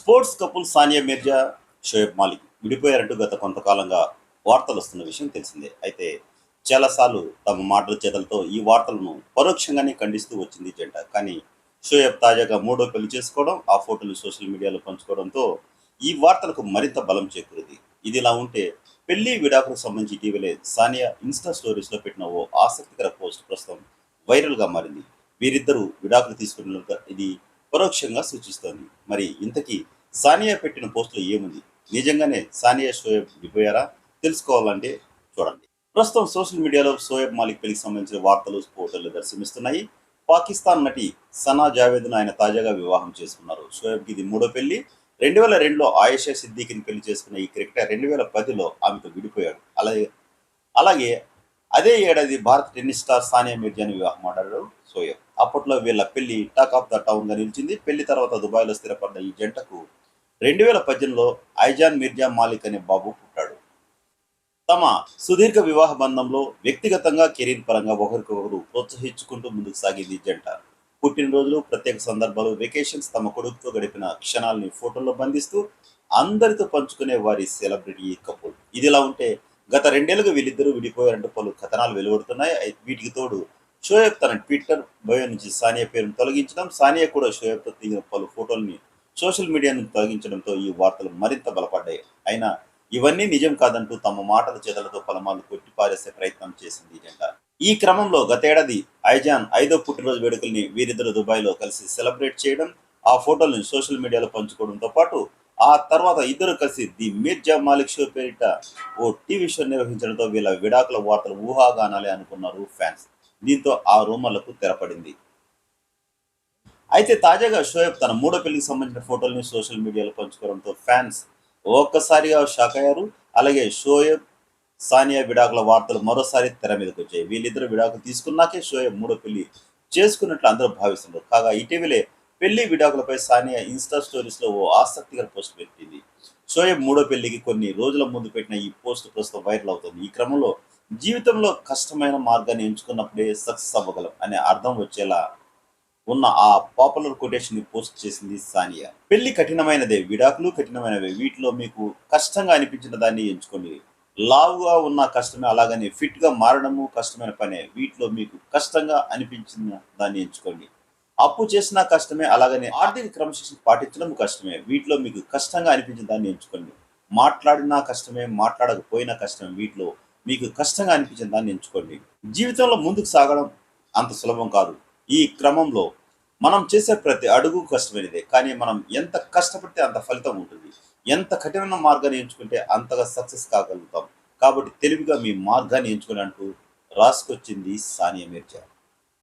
Sports couple Sania Mirza Shoaib Malik విడిపోయారంటూ గత కొంతకాలంగా వార్తలు వస్తున్న విషయం తెలిసిందే. అయితే చాలాసార్లు తమ మాటల చేతలతో ఈ వార్తలను పరోక్షంగానే ఖండిస్తూ వచ్చింది జంట. కానీ షోయబ్ తాజాగా మూడో పెళ్ళి చేసుకోవడం ఆ ఫోటోలు సోషల్ మీడియాలో పంచుకోవడంతో ఈ వార్తలకు మరింత బలం చేకూరింది. ఇది ఇలా ఉంటే పెళ్ళి విడాకులకు సంబంధించి ఇటీవలే సానియా ఇన్స్టా స్టోరీస్లో పెట్టిన ఓ ఆసక్తికర పోస్ట్ ప్రస్తుతం వైరల్గా మారింది. వీరిద్దరూ విడాకులు తీసుకున్న ఇది పరోక్షంగా సూచిస్తోంది. మరి ఇంతకీ సానియా పెట్టిన పోస్టులో ఏముంది? నిజంగానే సానియా షోయబ్ విడిపోయారా? తెలుసుకోవాలంటే చూడండి. ప్రస్తుతం సోషల్ మీడియాలో షోయబ్ మాలిక్ పెళ్ళికి సంబంధించిన వార్తలు ఫోటోలు దర్శనమిస్తున్నాయి. పాకిస్తాన్ నటి సనా జావేద్ను ఆయన తాజాగా వివాహం చేసుకున్నారు. షోయబ్కి ఇది మూడో పెళ్ళి. రెండు వేల రెండులో ఆయేషా సిద్దికిని పెళ్ళి చేసుకున్న ఈ క్రికెటర్ రెండు వేల పదిలో ఆమెతో విడిపోయాడు. అలాగే అలాగే అదే ఏడాది భారత టెన్నిస్ స్టార్ సానియా మిర్జాని వివాహం ఆడాడు సోయబ్ అప్పట్లో వీళ్ళ పెళ్ళి టాక్ ఆఫ్ ద టౌన్గా నిలిచింది. పెళ్ళి తర్వాత దుబాయ్లో స్థిరపడిన ఈ జంటకు రెండు వేల పద్దెనిమిదిలో ఐజాన్ మిర్జా మాలిక్ అనే బాబు పుట్టాడు. తమ సుదీర్ఘ వివాహ బంధంలో వ్యక్తిగతంగా కెరీర్ పరంగా ఒకరికొకరు ప్రోత్సహించుకుంటూ ముందుకు సాగింది ఈ జంట. పుట్టినరోజులు ప్రత్యేక సందర్భాలు వెకేషన్స్ తమ కొడుకుతో గడిపిన క్షణాలని ఫోటోల్లో బంధిస్తూ అందరితో పంచుకునే వారి సెలబ్రిటీ కపుల్ ఇదిలా ఉంటే గత రెండేళ్ళుగా వీళ్ళిద్దరూ విడిపోయారంటూ పలు కథనాలు వెలువడుతున్నాయి. వీటికి తోడు షోయబ్ తన ట్విట్టర్ బయో నుంచి సానియా పేరును తొలగించడం సానియా కూడా షోయబ్తో దిగిన పలు ఫోటోల్ని సోషల్ మీడియా నుంచి తొలగించడంతో ఈ వార్తలు మరింత బలపడ్డాయి. అయినా ఇవన్నీ నిజం కాదంటూ తమ మాటల చేతలతో పలమాలు కొట్టి పారేసే ప్రయత్నం చేసింది ఈ ఈ క్రమంలో గతేడాది ఐజాన్ ఐదో పుట్టినరోజు వేడుకల్ని వీరిద్దరు దుబాయ్లో కలిసి సెలబ్రేట్ చేయడం ఆ ఫోటోలను సోషల్ మీడియాలో పంచుకోవడంతో పాటు ఆ తర్వాత ఇద్దరు కలిసి ది మీర్జా మాలిక్ షో పేరిట ఓ టీవీ షో నిర్వహించడంతో వీళ్ళ విడాకుల వార్తలు ఊహాగానాలే అనుకున్నారు ఫ్యాన్స్. దీంతో ఆ రూమర్లకు తెరపడింది. అయితే తాజాగా షోయబ్ తన మూడో పెళ్ళికి సంబంధించిన ఫోటోల్ని సోషల్ మీడియాలో పంచుకోవడంతో ఫ్యాన్స్ ఒక్కసారిగా షాక్ అయ్యారు. అలాగే షోయబ్ సానియా విడాకుల వార్తలు మరోసారి తెర మీదకి వచ్చాయి. వీళ్ళిద్దరు విడాకులు తీసుకున్నాకే షోయబ్ మూడో పెళ్ళి చేసుకున్నట్లు అందరూ భావిస్తున్నారు. కాగా ఇటీవలే పెళ్ళి విడాకులపై సానియా ఇన్స్టా స్టోరీస్లో ఓ ఆసక్తికర పోస్ట్ పెట్టింది. షోయబ్ మూడో పెళ్ళికి కొన్ని రోజుల ముందు పెట్టిన ఈ పోస్ట్ ప్రస్తుతం వైరల్ అవుతుంది. ఈ క్రమంలో జీవితంలో కష్టమైన మార్గాన్ని ఎంచుకున్నప్పుడే సక్సెస్ అవ్వగలం అనే అర్థం వచ్చేలా ఉన్న ఆ పాపులర్ కొటేషన్ని పోస్ట్ చేసింది సానియా. పెళ్ళి కఠినమైనదే విడాకులు కఠినమైనవే వీటిలో మీకు కష్టంగా అనిపించిన దాన్ని ఎంచుకోండి. లావుగా ఉన్న కష్టమే అలాగనే ఫిట్గా మారడము కష్టమైన పనే వీటిలో మీకు కష్టంగా అనిపించిన దాన్ని ఎంచుకోండి. అప్పు చేసినా కష్టమే అలాగనే ఆర్థిక క్రమశిక్షణ పాటించడం కష్టమే వీటిలో మీకు కష్టంగా అనిపించిన దాన్ని ఎంచుకోండి. మాట్లాడినా కష్టమే మాట్లాడకపోయినా కష్టమే వీటిలో మీకు కష్టంగా అనిపించిన దాన్ని ఎంచుకోండి. జీవితంలో ముందుకు సాగడం అంత సులభం కాదు. ఈ క్రమంలో మనం చేసే ప్రతి అడుగు కష్టమైనదే కానీ మనం ఎంత కష్టపడితే అంత ఫలితం ఉంటుంది. ఎంత కఠినమైన మార్గాన్ని ఎంచుకుంటే అంతగా సక్సెస్ కాగలుగుతాం. కాబట్టి తెలివిగా మీ మార్గాన్ని ఎంచుకుని అంటూ రాసుకొచ్చింది సానియా మీర్జా.